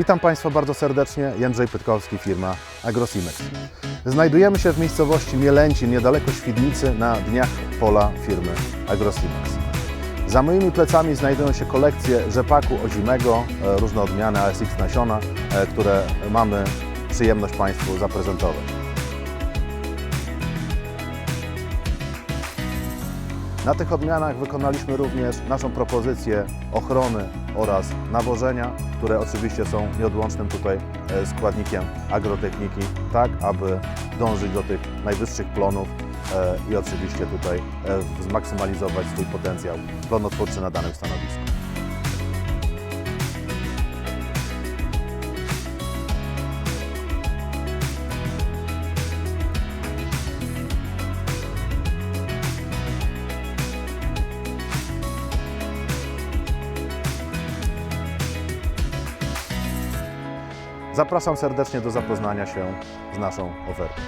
Witam Państwa bardzo serdecznie, Jędrzej Pytkowski, firma Agrosimex. Znajdujemy się w miejscowości Mielęcin, niedaleko Świdnicy, na dniach pola firmy Agrosimex. Za moimi plecami znajdują się kolekcje rzepaku ozimego, e, różne odmiany ASX nasiona, e, które mamy przyjemność Państwu zaprezentować. Na tych odmianach wykonaliśmy również naszą propozycję ochrony oraz nawożenia, które oczywiście są nieodłącznym tutaj e, składnikiem agrotechniki, tak aby dążyć do tych najwyższych plonów e, i oczywiście tutaj e, zmaksymalizować swój potencjał plonotwórczy na danym stanowisku. Zapraszam serdecznie do zapoznania się z naszą ofertą.